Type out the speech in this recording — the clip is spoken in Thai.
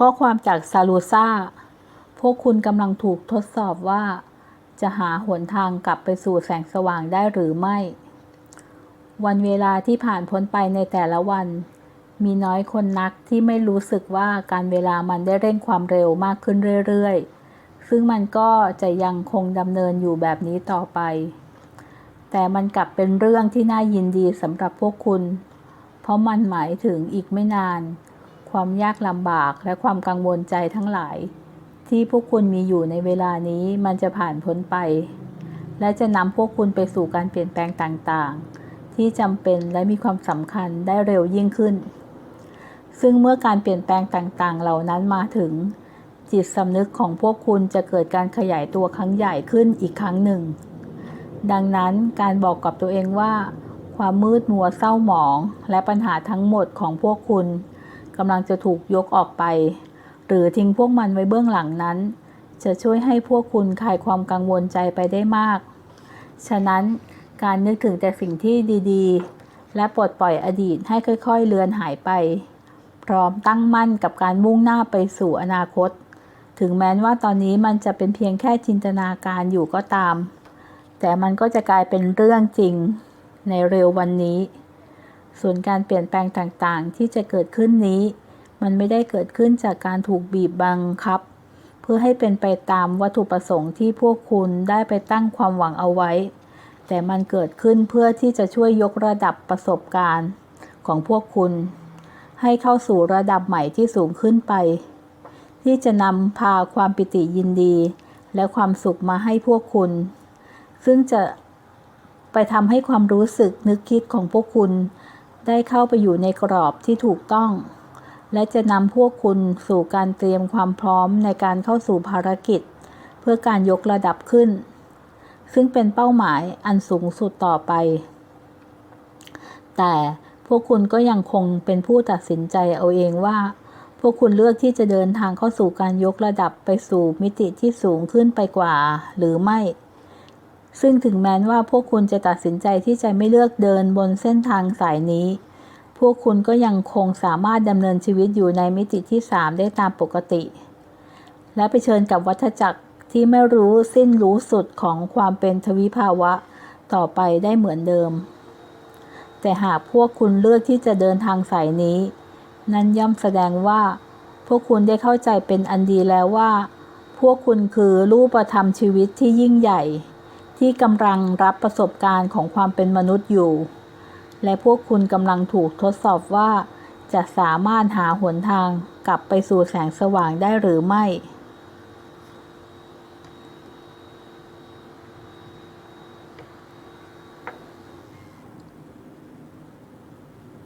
ข้อความจากซาลูซาพวกคุณกำลังถูกทดสอบว่า จะหาหนทางกลับไปสู่แสงสว่างได้หรือไม่ วันเวลาที่ผ่านพ้นไปในแต่ละวัน มีน้อยคนนักที่ไม่รู้สึกว่าการเวลามันได้เร่งความเร็วมากขึ้นเรื่อยๆ ซึ่งมันก็จะยังคงดำเนินอยู่แบบนี้ต่อไป แต่มันกลับเป็นเรื่องที่น่ายินดีสำหรับพวกคุณ เพราะมันหมายถึงอีกไม่นาน ความยากลำบากและความกังวลใจทั้งหลาย ที่พวกคุณมีอยู่ในเวลานี้มันจะผ่านพ้นไป และจะนำพวกคุณไปสู่การเปลี่ยนแปลงต่างๆ ที่จำเป็นและมีความสำคัญได้เร็วยิ่งขึ้น ซึ่งเมื่อการเปลี่ยนแปลงต่างๆ เหล่านั้นมาถึง จิตสำนึกของพวกคุณจะเกิดการขยายตัวครั้งใหญ่ขึ้นอีกครั้งหนึ่ง ดังนั้นการบอกกับตัวเองว่าความมืดมัวเศร้าหมอง และปัญหาทั้งหมดของพวกคุณ กำลังจะถูกยกออกไป หรือทิ้งพวกมันไว้เบื้องหลังนั้น จะช่วยให้พวกคุณคลายความกังวลใจไปได้มาก ฉะนั้นการนึกถึงแต่สิ่งที่ดีๆ และปลดปล่อยอดีตให้ค่อยๆ เลือนหายไป พร้อมตั้งมั่นกับการมุ่งหน้าไปสู่อนาคต ถึงแม้ว่าตอนนี้มันจะเป็นเพียงแค่จินตนาการอยู่ก็ตาม แต่มันก็จะกลายเป็นเรื่องจริงในเร็ววันนี้ ส่วนการเปลี่ยนแปลงต่างๆ ที่จะเกิดขึ้นนี้ มันไม่ได้เกิดขึ้นจากการถูกบีบบังคับ เพื่อให้เป็นไปตามวัตถุประสงค์ที่พวกคุณได้ไปตั้งความหวังเอาไว้ แต่มันเกิดขึ้นเพื่อที่จะช่วยยกระดับประสบการณ์ของพวกคุณ ให้เข้าสู่ระดับใหม่ที่สูงขึ้นไป ที่จะนำพาความปิติยินดี และความสุขมาให้พวกคุณ ซึ่งจะไปทำให้ความรู้สึกนึกคิดของพวกคุณ ได้เข้าไปอยู่ในกรอบที่ถูกต้อง และจะนำพวกคุณสู่การเตรียมความพร้อมในการเข้าสู่ภารกิจ เพื่อการยกระดับขึ้น ซึ่งเป็นเป้าหมายอันสูงสุดต่อไป แต่พวกคุณก็ยังคงเป็นผู้ตัดสินใจเอาเองว่า พวกคุณเลือกที่จะเดินทางเข้าสู่การยกระดับไปสู่มิติที่สูงขึ้นไปกว่า หรือไม่ ซึ่งถึงแม้ว่าพวกคุณจะตัดสินใจที่จะไม่เลือกเดินบนเส้นทางสายนี้ พวกคุณก็ยังคงสามารถดำเนินชีวิตอยู่ในมิติที่ 3 ได้ตามปกติ และไปเชิญกับวัฏจักรที่ไม่รู้สิ้นรู้สุดของความเป็นทวิภาวะต่อไปได้เหมือนเดิม แต่หากพวกคุณเลือกที่จะเดินทางสายนี้ นั่นย่อมแสดงว่า พวกคุณได้เข้าใจเป็นอันดีแล้วว่า พวกคุณคือรูปธรรมชีวิตที่ยิ่งใหญ่ ที่กำลังรับประสบการณ์ของความเป็นมนุษย์อยู่ และพวกคุณกำลังถูกทดสอบว่า จะสามารถหาหนทางกลับไปสู่แสงสว่างได้หรือไม่